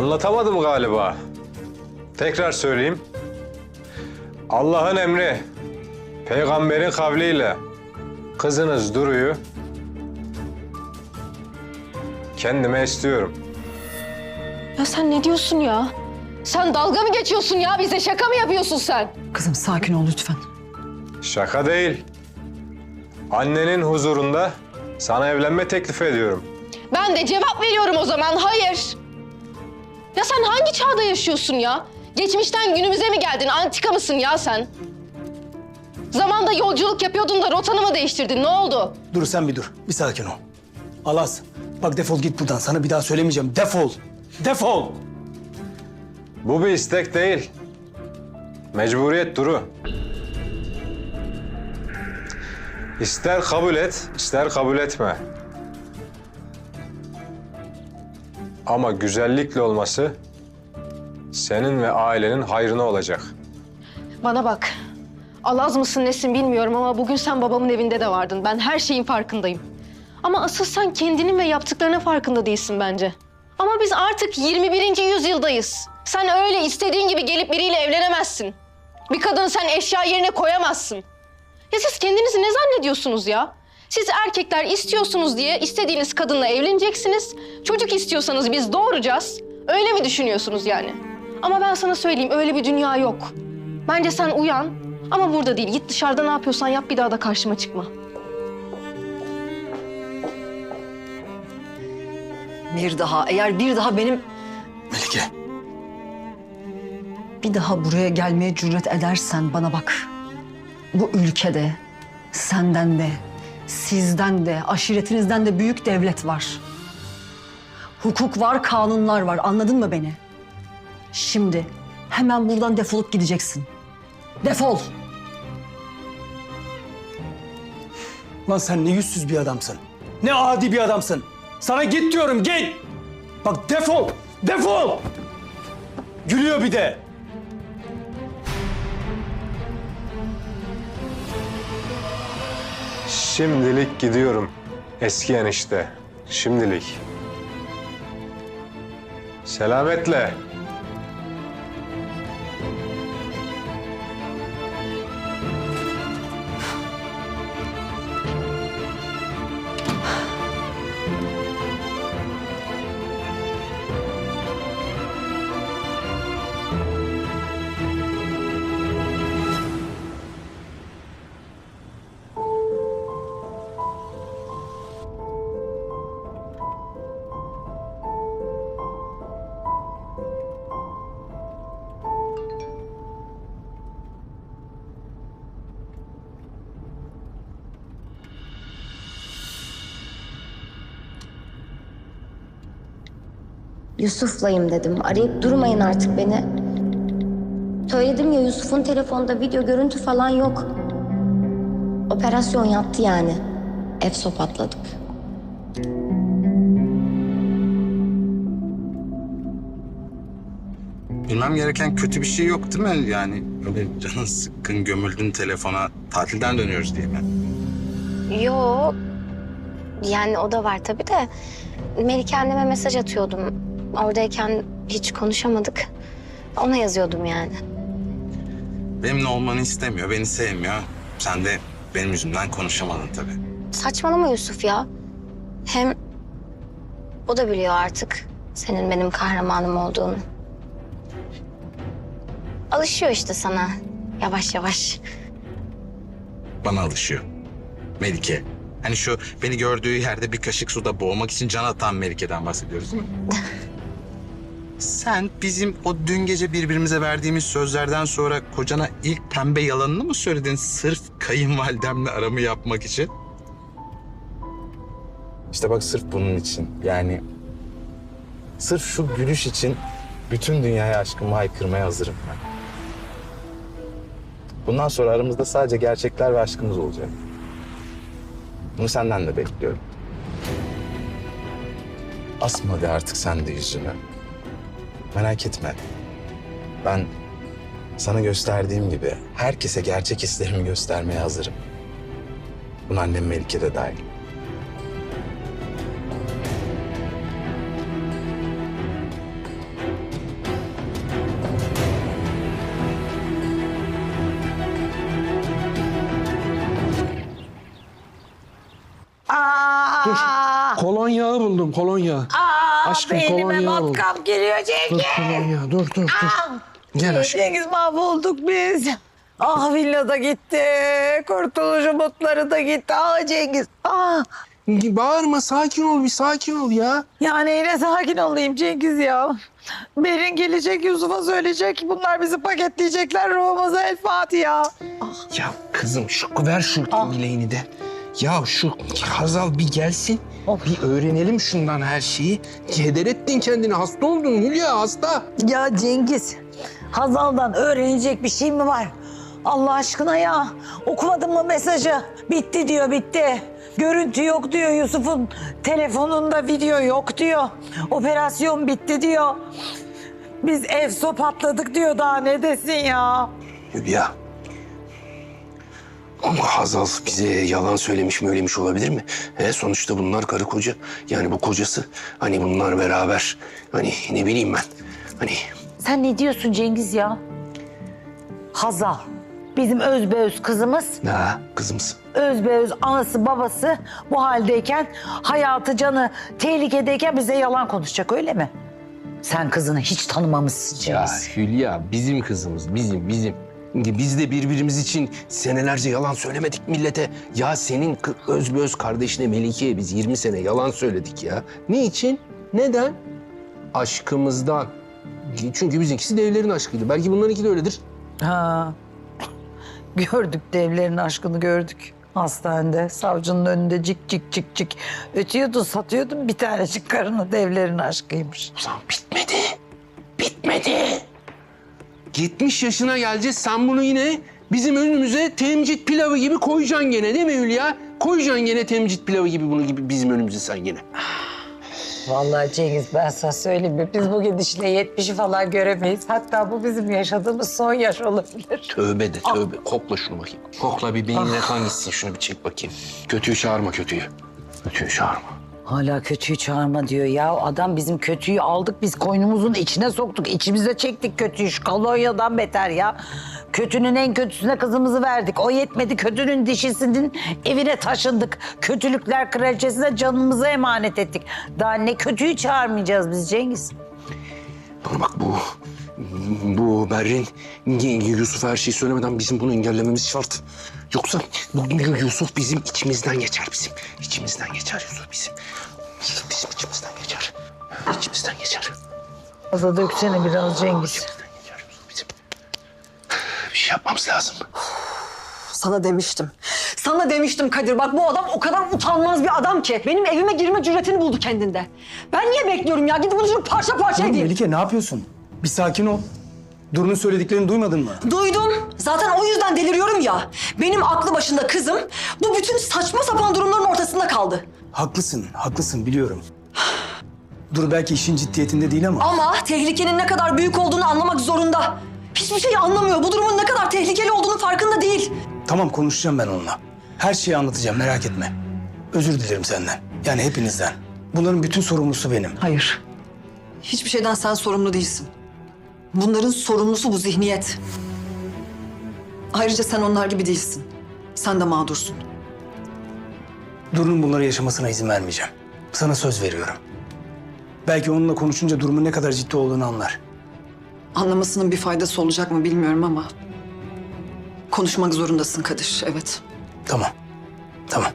Anlatamadım galiba. Tekrar söyleyeyim. Allah'ın emri, peygamberin kavliyle kızınız Duru'yu kendime istiyorum. Ya sen ne diyorsun ya? Sen dalga mı geçiyorsun ya? Bize şaka mı yapıyorsun sen? Kızım sakin ol lütfen. Şaka değil. Annenin huzurunda sana evlenme teklif ediyorum. Ben de cevap veriyorum o zaman. Hayır. Ya sen hangi çağda yaşıyorsun ya? Geçmişten günümüze mi geldin? Antika mısın ya sen? Zamanda yolculuk yapıyordun da rotanı mı değiştirdin? Ne oldu? Dur sen bir dur. Bir sakin ol. Alas bak defol git buradan. Sana bir daha söylemeyeceğim. Defol. Defol. Bu bir istek değil. Mecburiyet Duru. İster kabul et, ister kabul etme. Ama güzellikle olması senin ve ailenin hayrına olacak. Bana bak. Alaz mısın nesin bilmiyorum ama bugün sen babamın evinde de vardın. Ben her şeyin farkındayım. Ama asıl sen kendinin ve yaptıklarına farkında değilsin bence. Ama biz artık 21. yüzyıldayız. Sen öyle istediğin gibi gelip biriyle evlenemezsin. Bir kadını sen eşya yerine koyamazsın. Ya siz kendinizi ne zannediyorsunuz ya? Siz erkekler istiyorsunuz diye istediğiniz kadınla evleneceksiniz. Çocuk istiyorsanız biz doğuracağız. Öyle mi düşünüyorsunuz yani? Ama ben sana söyleyeyim öyle bir dünya yok. Bence sen uyan ama burada değil. Git dışarıda ne yapıyorsan yap bir daha da karşıma çıkma. Bir daha eğer bir daha benim Melike. bir daha buraya gelmeye cüret edersen bana bak. Bu ülkede senden de, sizden de, aşiretinizden de büyük devlet var. Hukuk var, kanunlar var. Anladın mı beni? Şimdi hemen buradan defolup gideceksin. Defol. Lan sen ne yüzsüz bir adamsın. Ne adi bir adamsın. Sana git diyorum git. Bak defol. Defol. Gülüyor bir de. Şimdilik gidiyorum eski enişte. Şimdilik. Selametle. Yusuf'layım dedim. Arayıp durmayın artık beni. Söyledim ya Yusuf'un telefonda video görüntü falan yok. Operasyon yattı yani. Efso patladık. Bilmem gereken kötü bir şey yok değil mi? Yani öyle canın sıkkın gömüldün telefona tatilden dönüyoruz diye mi? Yo. Yani o da var tabii de. Melike anneme mesaj atıyordum. Oradayken hiç konuşamadık. Ona yazıyordum yani. Benimle olmanı istemiyor, beni sevmiyor. Sen de benim yüzümden konuşamadın tabii. Saçmalama Yusuf ya. Hem o da biliyor artık senin benim kahramanım olduğunu. Alışıyor işte sana yavaş yavaş. Bana alışıyor. Melike. Hani şu beni gördüğü yerde bir kaşık suda boğmak için can atan Melike'den bahsediyoruz değil mi? Sen bizim o dün gece birbirimize verdiğimiz sözlerden sonra kocana ilk pembe yalanını mı söyledin sırf kayınvalidemle aramı yapmak için? İşte bak sırf bunun için yani sırf şu gülüş için bütün dünyaya aşkımı haykırmaya hazırım ben. Bundan sonra aramızda sadece gerçekler ve aşkımız olacak. Bunu senden de bekliyorum. Asma hadi artık sen de yüzünü. Merak etme. Ben sana gösterdiğim gibi herkese gerçek hislerimi göstermeye hazırım. Bunu annem Melike de dahil. Kolonya buldum kolonya. Aa! Aşkım, beynime kolonya matkap geliyor Cengiz. Dur kolonya dur dur dur. Gel aşkım. Cengiz mahvolduk biz. Ah villa da gitti. Kurtuluş umutları da gitti. Ah Cengiz. Ah. Bağırma sakin ol bir sakin ol ya. Ya neyle sakin olayım Cengiz ya. Berin gelecek Yusuf'a söyleyecek. Bunlar bizi paketleyecekler. Ruhumuza el Fatiha. Ya kızım şu ver şu bileğini de. Ya şu Hazal bir gelsin. Bir öğrenelim şundan her şeyi. Heder ettin kendini. Hasta oldun Hülya hasta. Ya Cengiz, Hazal'dan öğrenecek bir şey mi var? Allah aşkına ya. Okumadın mı mesajı? Bitti diyor, bitti. Görüntü yok diyor Yusuf'un telefonunda video yok diyor. Operasyon bitti diyor. Biz ev patladık diyor daha ne desin ya. Hülya. Ama Hazal bize yalan söylemiş mi söylemiş olabilir mi? He, sonuçta bunlar karı koca. Yani bu kocası. Hani bunlar beraber. Hani ne bileyim ben. Hani Sen ne diyorsun Cengiz ya? Hazal, bizim özbeöz kızımız ha kızımız. özbeöz anası babası bu haldeyken hayatı canı tehlikedeyken bize yalan konuşacak öyle mi? Sen kızını hiç tanımamışsın Ya Cengiz. Hülya bizim kızımız bizim bizim. Biz de birbirimiz için senelerce yalan söylemedik millete. Ya senin özbeöz kardeşine Melike'ye biz 20 sene yalan söyledik ya. Niçin? Neden? Aşkımızdan. Çünkü bizimkisi devlerin aşkıydı. Belki bunlarınki de öyledir. Ha. Gördük devlerin aşkını gördük. Hastanede savcının önünde cik cik cik cik ötüyordun satıyordun bir tanecik karını devlerin aşkıymış. Ulan bitmedi. Bitmedi. 70 yaşına geleceğiz. Sen bunu yine bizim önümüze temcit pilavı gibi koyacaksın gene değil mi Hülya? Koyacaksın gene temcit pilavı gibi bunu gibi bizim önümüze sen gene. Vallahi Cengiz ben sana söyleyeyim mi? Biz bu gidişle 70'i falan göremeyiz. Hatta bu bizim yaşadığımız son yaş olabilir. Tövbe de tövbe. Kokla şunu bakayım. Kokla bir beynine kan gitsin. Şunu bir çek bakayım. Kötüyü çağırma kötüyü. Kötüyü çağırma. Hala kötüyü çağırma diyor ya. Adam bizim kötüyü aldık biz koynumuzun içine soktuk. İçimize çektik kötüyü. Şu kolonyadan beter ya. Kötünün en kötüsüne kızımızı verdik. O yetmedi kötünün dişisinin evine taşındık. Kötülükler kraliçesine canımızı emanet ettik. Daha ne kötüyü çağırmayacağız biz Cengiz. Bana bak bu... Bu Berrin Yusuf her şeyi söylemeden bizim bunu engellememiz şart. Yoksa bu Yusuf bizim içimizden geçer bizim. İçimizden geçer Yusuf bizim. Yusuf bizim içimizden geçer. İçimizden geçer. Fazla döksene biraz Cengiz. İçimizden geçer Yusuf bizim. Bir şey yapmamız lazım. Sana demiştim. Sana demiştim Kadir. Bak bu adam o kadar utanmaz bir adam ki. Benim evime girme cüretini buldu kendinde. Ben niye bekliyorum ya? Gidip bunu parça parça edeyim. Melike ne yapıyorsun? Bir sakin ol. Duru'nun söylediklerini duymadın mı? Duydum. Zaten o yüzden deliriyorum ya. Benim aklı başında kızım bu bütün saçma sapan durumların ortasında kaldı. Haklısın, haklısın biliyorum. Dur belki işin ciddiyetinde değil ama... Ama tehlikenin ne kadar büyük olduğunu anlamak zorunda. Hiçbir şey anlamıyor. Bu durumun ne kadar tehlikeli olduğunu farkında değil. Tamam konuşacağım ben onunla. Her şeyi anlatacağım merak etme. Özür dilerim senden. Yani hepinizden. Bunların bütün sorumlusu benim. Hayır. Hiçbir şeyden sen sorumlu değilsin. Bunların sorumlusu bu zihniyet. Ayrıca sen onlar gibi değilsin. Sen de mağdursun. Duru'nun bunları yaşamasına izin vermeyeceğim. Sana söz veriyorum. Belki onunla konuşunca durumun ne kadar ciddi olduğunu anlar. Anlamasının bir faydası olacak mı bilmiyorum ama... Konuşmak zorundasın Kadir, evet. Tamam. Tamam.